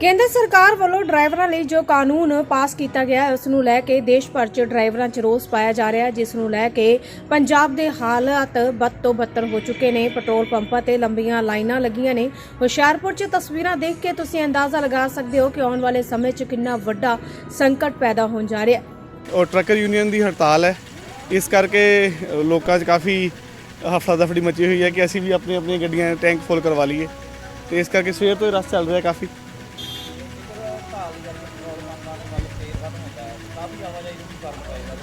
ਕੇਂਦਰ ਸਰਕਾਰ ਵੱਲੋਂ ਡਰਾਈਵਰਾਂ ਲਈ ਜੋ ਕਾਨੂੰਨ ਪਾਸ ਕੀਤਾ ਗਿਆ ਹੈ, ਉਸ ਨੂੰ ਲੈ ਕੇ ਦੇਸ਼ ਭਰ 'ਚ ਡਰਾਈਵਰਾਂ 'ਚ ਰੋਸ ਪਾਇਆ ਜਾ ਰਿਹਾ ਹੈ, ਜਿਸ ਨੂੰ ਲੈ ਕੇ ਪੰਜਾਬ ਦੇ ਹਾਲਾਤ ਬਦ ਤੋਂ ਬੱਤਰ ਹੋ ਚੁੱਕੇ ਨੇ। ਪੈਟਰੋਲ ਪੰਪਾਂ ਤੇ ਲੰਬੀਆਂ ਲਾਈਨਾਂ ਲੱਗੀਆਂ ਨੇ। ਹੁਸ਼ਿਆਰਪੁਰ 'ਚ ਤਸਵੀਰਾਂ ਦੇਖ ਕੇ ਤੁਸੀਂ ਅੰਦਾਜ਼ਾ ਲਗਾ ਸਕਦੇ ਹੋ ਕਿ ਆਉਣ ਵਾਲੇ ਸਮੇਂ 'ਚ ਕਿੰਨਾ ਵੱਡਾ ਸੰਕਟ ਪੈਦਾ ਹੋਣ ਜਾ ਰਿਹਾ ਹੈ। ਔਰ ਟਰੱਕਰ ਯੂਨੀਅਨ ਦੀ ਹੜਤਾਲ ਹੈ। ਇਸ ਕਰਕੇ ਲੋਕਾਂ 'ਚ ਕਾਫੀ ਹਫੜਾ ਦਫੜੀ ਮਚੀ ਹੋਈ ਹੈ ਕਿ ਅਸੀਂ ਵੀ ਆਪਣੀ ਆਪਣੀਆਂ ਗੱਡੀਆਂ ਟੈਂਕ ਫੁੱਲ ਕਰਵਾ ਲਈਏ। ਤੇ ਇਸ ਕਰਕੇ ਸਵੇਰ ਤੋਂ ਹੀ ਰਸ਼ ਚੱਲ ਰਿਹਾ ਕਾਫੀ।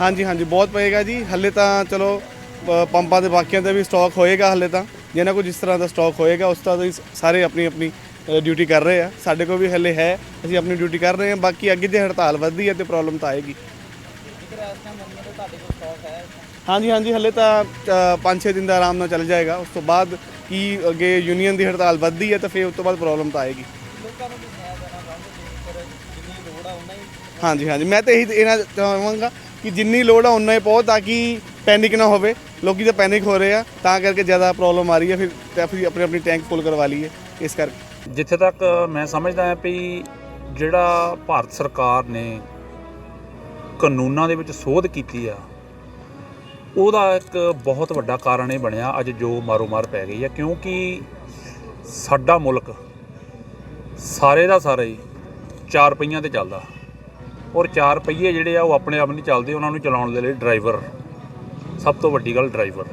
ਹਾਂਜੀ ਹਾਂਜੀ, ਬਹੁਤ ਪਏਗਾ ਜੀ। ਹੱਲੇ ਤਾਂ ਚਲੋ ਪੰਪਾਂ ਦੇ ਬਾਕੀਆਂ ਦਾ ਵੀ ਸਟਾਕ ਹੋਏਗਾ ਹੱਲੇ ਤਾਂ। ਜਿਹਨਾਂ ਕੋਲ ਜਿਸ ਤਰ੍ਹਾਂ ਦਾ ਸਟਾਕ ਹੋਏਗਾ, ਉਸ ਤਰ੍ਹਾਂ ਸਾਰੇ ਆਪਣੀ ਆਪਣੀ ਡਿਊਟੀ ਕਰ ਰਹੇ ਆ। ਸਾਡੇ ਕੋਲ ਵੀ ਹੱਲੇ ਹੈ, ਅਸੀਂ ਆਪਣੀ ਡਿਊਟੀ ਕਰ ਰਹੇ ਹਾਂ ਬਾਕੀ ਅੱਗੇ ਜੇ ਹੜਤਾਲ ਵੱਧਦੀ ਹੈ ਤੇ ਪ੍ਰੋਬਲਮ ਤਾਂ ਆਏਗੀ। ਹਾਂਜੀ ਹਾਂਜੀ, ਹਲੇ ਤਾਂ 5-6 ਦਿਨ ਦਾ ਆਰਾਮ ਨਾਲ ਚੱਲ ਜਾਏਗਾ। ਉਸ ਤੋਂ ਬਾਅਦ ਕੀ ਅੱਗੇ ਯੂਨੀਅਨ ਦੀ ਹੜਤਾਲ ਵੱਧਦੀ ਹੈ ਤਾਂ ਫਿਰ ਉਸ ਤੋਂ ਬਾਅਦ ਪ੍ਰੋਬਲਮ ਤਾਂ ਆਏਗੀ। ਹਾਂਜੀ ਹਾਂਜੀ। ਮੈਂ ਤਾਂ ਇਹੀ ਇਹਨਾਂ ਚਾਹਾਂਗਾ ਕਿ ਜਿੰਨੀ ਲੋੜ ਆ ਉਨਾ ਹੀ ਪਾਓ ਤਾਂ ਕਿ ਪੈਨਿਕ ਨਾ ਹੋਵੇ। ਲੋਕੀ ਤਾਂ ਪੈਨਿਕ ਹੋ ਰਹੇ ਆ ਤਾਂ ਕਰਕੇ ਜ਼ਿਆਦਾ ਪ੍ਰੋਬਲਮ ਆ ਰਹੀ ਹੈ ਫਿਰ ਤਾਂ ਫਿਰ ਆਪਣੀ ਆਪਣੀ ਟੈਂਕ ਫੁੱਲ ਕਰਵਾ ਲਈਏ ਇਸ ਕਰਕੇ। ਜਿੱਥੇ ਤੱਕ ਮੈਂ ਸਮਝਦਾ ਹਾਂ ਵੀ ਜਿਹੜਾ ਭਾਰਤ ਸਰਕਾਰ ਨੇ ਕਾਨੂੰਨਾਂ ਦੇ ਵਿੱਚ ਸੋਧ ਕੀਤੀ ਆ ਉਹਦਾ ਇੱਕ ਬਹੁਤ ਵੱਡਾ ਕਾਰਨ ਇਹ ਬਣਿਆ ਅੱਜ ਜੋ ਮਾਰੋ ਮਾਰ ਪੈ ਗਈ ਹੈ ਕਿਉਂਕਿ ਸਾਡਾ ਮੁਲਕ ਸਾਰੇ ਦਾ ਸਾਰੇ ਹੀ ਚਾਰ ਪਹੀਆਂ ਤੇ ਚੱਲਦਾ। ਔਰ ਚਾਰ ਪਹੀਏ ਜਿਹੜੇ ਆ ਉਹ ਆਪਣੇ ਆਪ ਨਹੀਂ ਚੱਲਦੇ, ਉਹਨਾਂ ਨੂੰ ਚਲਾਉਣ ਦੇ ਲਈ ਡਰਾਈਵਰ, ਸਭ ਤੋਂ ਵੱਡੀ ਗੱਲ ਡਰਾਈਵਰ।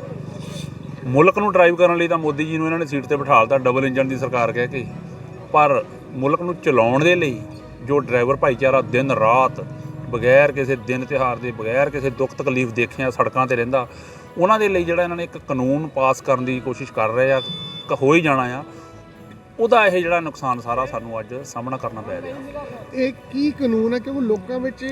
ਮੁਲਕ ਨੂੰ ਡਰਾਈਵ ਕਰਨ ਲਈ ਤਾਂ ਮੋਦੀ ਜੀ ਨੂੰ ਇਹਨਾਂ ਨੇ ਸੀਟ ਤੇ ਬਿਠਾ ਬਿਠਾਲਤਾ ਡਬਲ ਇੰਜਨ ਦੀ ਸਰਕਾਰ ਕਹਿ ਕੇ। ਪਰ ਮੁਲਕ ਨੂੰ ਚਲਾਉਣ ਦੇ ਲਈ ਜੋ ਡਰਾਈਵਰ ਭਾਈਚਾਰਾ ਦਿਨ ਰਾਤ ਬਗੈਰ ਕਿਸੇ ਦਿਨ ਤਿਉਹਾਰ ਦੇ, ਬਗੈਰ ਕਿਸੇ ਦੁੱਖ ਤਕਲੀਫ ਦੇਖਿਆ ਸੜਕਾਂ ਤੇ ਰਹਿੰਦਾ, ਉਹਨਾਂ ਦੇ ਲਈ ਜਿਹੜਾ ਇਹਨਾਂ ਨੇ ਇੱਕ ਕਾਨੂੰਨ ਪਾਸ ਕਰਨ ਦੀ ਕੋਸ਼ਿਸ਼ ਕਰ ਰਹੇ ਆ ਹੋ ਹੀ ਜਾਣਾ ਆ। ਉਹਦਾ ਇਹ ਜਿਹੜਾ ਨੁਕਸਾਨ ਸਾਰਾ ਸਾਨੂੰ ਅੱਜ ਸਾਹਮਣਾ ਕਰਨਾ ਪੈ ਰਿਹਾ। ਇਹ ਕੀ ਕਾਨੂੰਨ ਹੈ ਕਿ ਉਹ ਲੋਕਾਂ ਵਿੱਚ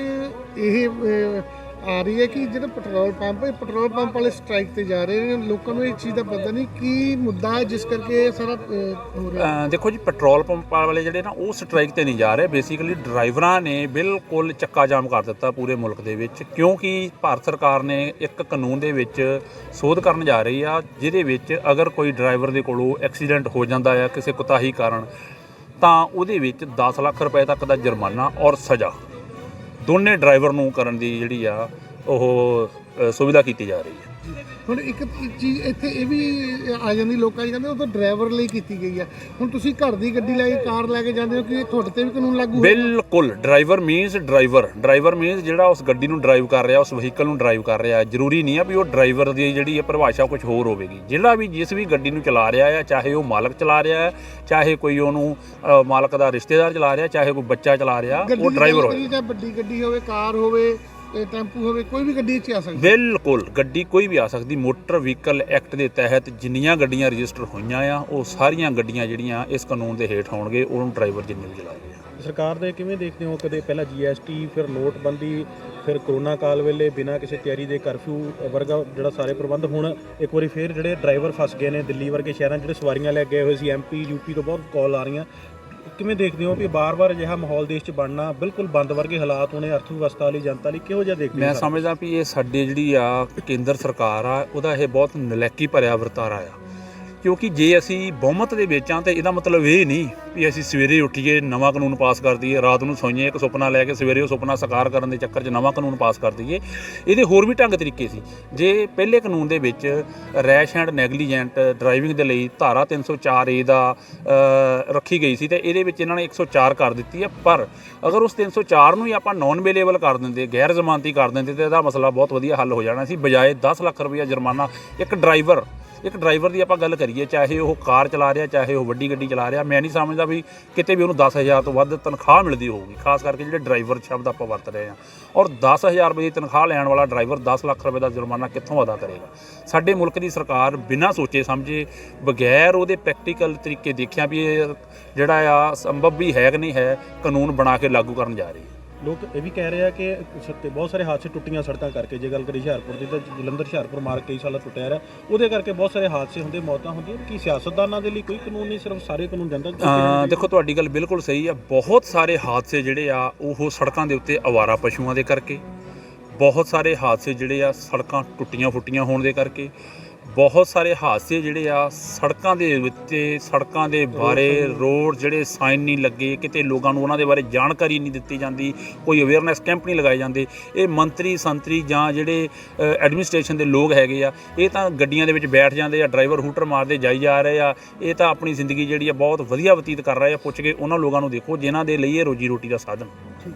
ਇਹ ਆ ਰਹੀ ਹੈ ਕਿ ਜਿਹੜੇ ਪੈਟਰੋਲ ਪੰਪ ਹੈ ਪੈਟਰੋਲ ਪੰਪ ਵਾਲੇ ਸਟ੍ਰਾਈਕ ਤੇ ਜਾ ਰਹੇ ਨੇ। ਲੋਕਾਂ ਨੂੰ ਇਹ ਚੀਜ਼ ਦਾ ਪਤਾ ਨਹੀਂ ਕੀ ਮੁੱਦਾ ਹੈ ਜਿਸ ਕਰਕੇ ਇਹ ਸਾਰਾ ਅਹ, ਹੋ ਰਿਹਾ। ਅਹ ਦੇਖੋ ਜੀ ਪੈਟਰੋਲ ਪੰਪ ਵਾਲੇ ਜਿਹੜੇ ਨਾ ਉਹ ਸਟ੍ਰਾਈਕ ਤੇ ਨਹੀਂ ਜਾ ਰਹੇ। ਬੇਸਿਕਲੀ ਡਰਾਈਵਰਾਂ ਨੇ ਬਿਲਕੁਲ ਚੱਕਾ ਜਾਮ ਕਰ ਦਿੱਤਾ ਪੂਰੇ ਮੁਲਕ ਦੇ ਵਿੱਚ ਕਿਉਂਕਿ ਭਾਰਤ ਸਰਕਾਰ ਨੇ ਇੱਕ ਕਾਨੂੰਨ ਦੇ ਵਿੱਚ ਸੋਧ ਕਰਨ ਜਾ ਰਹੀ ਆ ਜਿਹਦੇ ਵਿੱਚ ਅਗਰ ਕੋਈ ਡਰਾਈਵਰ ਦੇ ਕੋਲੋਂ ਐਕਸੀਡੈਂਟ ਹੋ ਜਾਂਦਾ ਆ ਕਿਸੇ ਕੁਤਾਹੀ ਕਾਰਨ ਤਾਂ ਉਹਦੇ ਵਿੱਚ 10 ਲੱਖ ਰੁਪਏ ਤੱਕ ਦਾ ਜੁਰਮਾਨਾ ਔਰ ਸਜ਼ਾ। ਦੋਨੇ ਡਰਾਈਵਰ ਨੂੰ ਕਰਨ ਦੀ ਜਿਹੜੀ ਆ ਉਹ ਸੁਵਿਧਾ ਕੀਤੀ ਜਾ ਰਹੀ ਹੈ। ਹੁਣ ਇੱਕ ਇੱਕ ਚੀਜ਼ ਇੱਥੇ ਇਹ ਵੀ ਆ ਜਾਂਦੀ ਲੋਕਾਂ ਦੀ ਕਹਿੰਦੇ ਉਹ ਤਾਂ ਡਰਾਈਵਰ ਲਈ ਕੀਤੀ ਗਈ ਹੈ ਹੁਣ ਤੁਸੀਂ ਘਰ ਦੀ ਗੱਡੀ ਲੈ ਕੇ ਕਾਰ ਲੈ ਕੇ ਜਾਂਦੇ ਹੋ ਕਿ ਇਹ ਤੁਹਾਡੇ ਤੇ ਵੀ ਕਾਨੂੰਨ ਲਾਗੂ ਹੋਏਗਾ? ਬਿਲਕੁਲ driver means driver driver means ਜਿਹੜਾ ਉਸ ਗੱਡੀ ਨੂੰ ਡਰਾਈਵ ਕਰ ਰਿਹਾ ਉਸ ਵਹੀਕਲ ਨੂੰ ਡਰਾਈਵ ਕਰ ਰਿਹਾ। ਜ਼ਰੂਰੀ ਨਹੀਂ ਆ ਵੀ ਉਹ ਡਰਾਈਵਰ ਦੀ ਜਿਹੜੀ ਹੈ ਪਰਿਭਾਸ਼ਾ ਕੁਝ ਹੋਰ ਹੋਵੇਗੀ। ਜਿਹੜਾ ਵੀ ਜਿਸ ਵੀ ਗੱਡੀ ਨੂੰ ਚਲਾ ਰਿਹਾ ਹੈ ਚਾਹੇ ਉਹ ਮਾਲਕ ਚਲਾ ਰਿਹਾ ਹੈ ਚਾਹੇ ਕੋਈ ਉਹਨੂੰ ਅ, ਮਾਲਕ ਦਾ ਰਿਸ਼ਤੇਦਾਰ ਚਲਾ ਰਿਹਾ ਚਾਹੇ ਕੋਈ ਬੱਚਾ ਚਲਾ ਰਿਹਾ ਗੱਡੀ ਉਹ ਦੀ ਡਰਾਈਵਰ ਗੱਲ ਹੋਵੇ ਕਰੀਏ, ਚਾਹੇ ਵੱਡੀ ਗੱਡੀ ਹੋਵੇ ਕਾਰ ਹੋਵੇ ਤੇ ਟੈਂਪੂ ਹੋਵੇ ਕੋਈ ਵੀ ਗੱਡੀ 'ਚ ਆ ਸਕਦੀ। ਹੈ। ਬਿਲਕੁਲ ਗੱਡੀ ਕੋਈ ਵੀ ਆ ਸਕਦੀ। ਮੋਟਰ ਵਹੀਕਲ ਐਕਟ ਦੇ ਤਹਿਤ ਜਿੰਨੀਆਂ ਗੱਡੀਆਂ ਰਜਿਸਟਰ ਹੋਈਆਂ ਆ ਉਹ ਸਾਰੀਆਂ ਗੱਡੀਆਂ ਜਿਹੜੀਆਂ ਇਸ ਕਾਨੂੰਨ ਦੇ ਹੇਠ ਆਉਣਗੇ ਉਹਨੂੰ ਡਰਾਈਵਰ ਜਿੰਨੇ ਵੀ ਚਲਾਉਂਦੇ ਸਰਕਾਰ ਦੇ ਕਿਵੇਂ ਦੇਖਦੇ ਹੋ ਕਦੇ ਪਹਿਲਾਂ ਜੀਐਸਟੀ ਫਿਰ ਨੋਟਬੰਦੀ ਫਿਰ ਕਰੋਨਾ ਕਾਲ ਵੇਲੇ ਬਿਨਾਂ ਕਿਸੇ ਤਿਆਰੀ ਦੇ ਕਰਫਿਊ ਵਰਗਾ ਜਿਹੜਾ ਸਾਰੇ ਪ੍ਰਬੰਧ ਹੁਣ ਇੱਕ ਵਾਰੀ ਫਿਰ ਜਿਹੜੇ ਡਰਾਈਵਰ ਫਸ ਗਏ ਨੇ ਦਿੱਲੀ ਵਰਗੇ ਸ਼ਹਿਰਾਂ ਜਿਹੜੇ ਸਵਾਰੀਆਂ ਲੈ ਕੇ ਗਏ ਹੋਏ ਸੀ ਐਮਪੀ ਯੂਪੀ ਤੋਂ ਬਹੁਤ ਕਾਲ ਆ ਰਹੀਆਂ। ਕਿਵੇਂ ਦੇਖਦੇ ਹੋ ਵੀ ਬਾਰ-ਬਾਰ ਅਜਿਹਾ ਮਾਹੌਲ ਦੇਸ਼ 'ਚ ਬਣਨਾ ਬਿਲਕੁਲ ਬੰਦ ਵਰਗੇ ਹਾਲਾਤ ਹੋਣੇ ਅਰਥ ਵਿਵਸਥਾ ਲਈ ਜਨਤਾ ਲਈ ਕਿਹੋ ਜਿਹਾ ਦੇਖਦੇ ਹੋ ਮੈਂ? ਸਮਝਦਾ ਵੀ ਇਹ ਸਾਡੇ ਜਿਹੜੀ ਆ ਕੇਂਦਰ ਸਰਕਾਰ ਆ ਉਹਦਾ ਇਹ ਬਹੁਤ ਨਲੈਕੀ ਭਰਿਆ ਵਰਤਾਰਾ ਆ ਕਿਉਂਕਿ ਜੇ ਅਸੀਂ ਬਹੁਮਤ ਦੇ ਵਿੱਚ ਆ ਤੇ ਇਹਦਾ ਮਤਲਬ ਇਹ ਨਹੀਂ ਵੀ ਅਸੀਂ ਸਵੇਰੇ ਉੱਠੀਏ, ਨਵਾਂ ਕਾਨੂੰਨ ਪਾਸ ਕਰ ਦਈਏ, ਰਾਤ ਨੂੰ ਸੋਈਏ, ਇੱਕ ਸੁਪਨਾ ਲੈ ਕੇ ਸਵੇਰੇ ਉਹ ਸੁਪਨਾ ਸਾਕਾਰ ਕਰਨ ਦੇ ਚੱਕਰ 'ਚ ਨਵਾਂ ਕਾਨੂੰਨ ਪਾਸ ਕਰ ਦਈਏ, ਇਹਦੇ ਹੋਰ ਵੀ ਢੰਗ ਤਰੀਕੇ ਸੀ। ਜੇ ਪਹਿਲੇ ਕਾਨੂੰਨ ਦੇ ਵਿੱਚ ਰੈਸ਼ ਐਂਡ ਨੈਗਲੀਜੈਂਟ ਡਰਾਈਵਿੰਗ ਦੇ ਲਈ ਧਾਰਾ 304 ਏ ਦਾ ਰੱਖੀ ਗਈ ਸੀ ਤੇ ਇਹਦੇ ਵਿੱਚ ਇਹਨਾਂ ਨੇ 104 ਕਰ ਦਿੱਤੀ ਹੈ, ਪਰ ਅਗਰ ਉਸ 304 ਨੂੰ ਹੀ ਆਪਾਂ ਨਾਨ ਅਵੇਲੇਬਲ ਕਰ ਦਿੰਦੇ ਗੈਰ ਜ਼ਮਾਨਤੀ ਕਰ ਦਿੰਦੇ ਤੇ ਇਹਦਾ ਮਸਲਾ ਬਹੁਤ ਵਧੀਆ ਹੱਲ ਹੋ ਜਾਣਾ ਸੀ, ਬਜਾਏ 10 ਲੱਖ ਰੁਪਇਆ ਜੁਰਮਾਨਾ ਇੱਕ ਡਰਾਈਵਰ ਇੱਕ ਡਰਾਈਵਰ ਦੀ ਆਪਾਂ ਗੱਲ ਕਰੀਏ, ਚਾਹੇ ਉਹ ਕਾਰ ਚਲਾ ਰਿਹਾ, ਚਾਹੇ ਉਹ ਵੱਡੀ ਗੱਡੀ ਚਲਾ ਰਿਹਾ, ਮੈਂ ਨਹੀਂ ਸਮਝਦਾ ਵੀ ਕਿਤੇ ਵੀ ਉਹਨੂੰ 10000 ਤੋਂ ਵੱਧ ਤਨਖਾਹ ਮਿਲਦੀ ਹੋਊਗੀ, ਖਾਸ ਕਰਕੇ ਜਿਹੜੇ ਡਰਾਈਵਰ ਸ਼ਬਦ ਆਪਾਂ ਵਰਤ ਰਹੇ ਹਾਂ। ਔਰ 10000 ਰੁਪਏ ਦੀ ਤਨਖਾਹ ਲੈਣ ਵਾਲਾ ਡਰਾਈਵਰ 10 ਲੱਖ ਰੁਪਏ ਦਾ ਜੁਰਮਾਨਾ ਕਿੱਥੋਂ ਅਦਾ ਕਰੇਗਾ? ਸਾਡੇ ਮੁਲਕ ਦੀ ਸਰਕਾਰ ਬਿਨਾਂ ਸੋਚੇ ਸਮਝੇ, ਬਗੈਰ ਉਹਦੇ ਪ੍ਰੈਕਟੀਕਲ ਤਰੀਕੇ ਦੇਖਿਆ ਵੀ ਇਹ ਜਿਹੜਾ ਆ, ਸੰਭਵ ਵੀ ਹੈ ਕਿ ਨਹੀਂ ਹੈ, ਕਾਨੂੰਨ ਬਣਾ ਕੇ ਲਾਗੂ ਕਰਨ ਜਾ ਰਹੀ ਹੈ। ਲੋਕ ਇਹ ਵੀ ਕਹਿ ਰਹੇ ਆ ਕਿ ਸੱਤੇ ਬਹੁਤ ਸਾਰੇ ਹਾਦਸੇ ਟੁੱਟੀਆਂ ਸੜਕਾਂ ਕਰਕੇ ਜੇ ਗੱਲ ਕਰੀ ਹੁਸ਼ਿਆਰਪੁਰ ਦੀ ਤਾਂ ਜਲੰਧਰ ਹੁਸ਼ਿਆਰਪੁਰ ਮਾਰਗ ਕਈ ਸਾਲਾਂ ਟੁੱਟਿਆ ਰਿਹਾ। ਉਹਦੇ ਕਰਕੇ ਬਹੁਤ ਸਾਰੇ ਹਾਦਸੇ ਹੁੰਦੇ ਮੌਤਾਂ ਹੁੰਦੀਆਂ। ਕੀ ਸਿਆਸਤਦਾਨਾਂ ਦੇ ਲਈ ਕੋਈ ਕਾਨੂੰਨ ਨਹੀਂ ਸਿਰਫ ਸਾਰੇ ਕਾਨੂੰਨ ਜਨਤਾ ਦੇਖੋ ਤੁਹਾਡੀ ਗੱਲ ਬਿਲਕੁਲ ਸਹੀ ਆ। ਬਹੁਤ ਸਾਰੇ ਹਾਦਸੇ ਜਿਹੜੇ ਆ ਉਹ ਸੜਕਾਂ ਦੇ ਉੱਤੇ ਅਵਾਰਾ ਪਸ਼ੂਆਂ ਦੇ ਕਰਕੇ ਬਹੁਤ ਸਾਰੇ ਹਾਦਸੇ ਜਿਹੜੇ ਆ ਸੜਕਾਂ ਟੁੱਟੀਆਂ ਫੁੱਟੀਆਂ ਹੋਣ ਦੇ ਕਰਕੇ ਬਹੁਤ ਸਾਰੇ ਹਾਦਸੇ ਜਿਹੜੇ ਆ ਸੜਕਾਂ ਦੇ ਉੱਤੇ ਸੜਕਾਂ ਦੇ ਬਾਰੇ ਰੋਡ ਜਿਹੜੇ ਸਾਈਨ ਨਹੀਂ ਲੱਗੇ ਕਿਤੇ ਲੋਕਾਂ ਨੂੰ ਉਹਨਾਂ ਦੇ ਬਾਰੇ ਜਾਣਕਾਰੀ ਨਹੀਂ ਦਿੱਤੀ ਜਾਂਦੀ ਕੋਈ ਅਵੇਅਰਨੈਸ ਕੈਂਪ ਨਹੀਂ ਲਗਾਏ ਜਾਂਦੇ। ਇਹ ਮੰਤਰੀ ਸੰਤਰੀ ਜਾਂ ਜਿਹੜੇ ਐਡਮਿਨਿਸਟ੍ਰੇਸ਼ਨ ਦੇ ਲੋਕ ਹੈਗੇ ਆ ਇਹ ਤਾਂ ਗੱਡੀਆਂ ਦੇ ਵਿੱਚ ਬੈਠ ਜਾਂਦੇ ਆ ਡਰਾਈਵਰ ਹੂਟਰ ਮਾਰਦੇ ਜਾਈ ਜਾ ਰਹੇ ਆ। ਇਹ ਤਾਂ ਆਪਣੀ ਜ਼ਿੰਦਗੀ ਜਿਹੜੀ ਆ ਬਹੁਤ ਵਧੀਆ ਬਤੀਤ ਕਰ ਰਹੇ ਆ ਪੁੱਛ ਕੇ ਉਹਨਾਂ ਲੋਕਾਂ ਨੂੰ ਦੇਖੋ ਜਿਨ੍ਹਾਂ ਦੇ ਲਈ ਇਹ ਰੋਜੀ ਰੋਟੀ ਦਾ ਸਾਧਨ। ਠੀਕ।